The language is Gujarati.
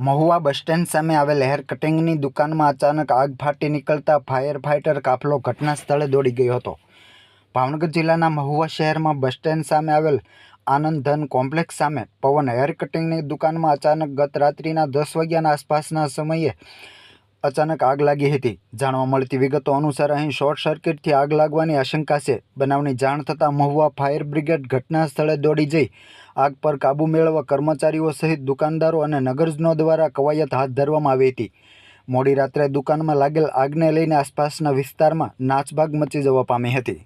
મહુવા બસ સ્ટેન્ડ સામે આવેલ હેર કટિંગની દુકાનમાં અચાનક આગ ફાટી નીકળતા ફાયર ફાઇટર કાફલો ઘટના સ્થળે દોડી ગયો હતો. ભાવનગર જિલ્લાના મહુવા શહેરમાં બસ સ્ટેન્ડ સામે આવેલ આનંદ ધન કોમ્પ્લેક્સ સામે પવન હેર કટિંગની દુકાનમાં અચાનક ગત રાત્રિના દસ વાગ્યાના આસપાસના સમયે અચાનક આગ લાગી હતી. જાણવા મળતી વિગતો અનુસાર અહીં શોર્ટ સર્કિટથી આગ લાગવાની આશંકા છે. બનાવની જાણ થતાં મહુવા ફાયર બ્રિગેડ ઘટના સ્થળે દોડી જઈ આગ પર કાબૂ મેળવવા કર્મચારીઓ સહિત દુકાનદારો અને નગરજનો દ્વારા કવાયત હાથ ધરવામાં આવી હતી. મોડી રાત્રે દુકાનમાં લાગેલ આગને લઈને આસપાસના વિસ્તારમાં નાચભાગ મચી જવા પામી હતી.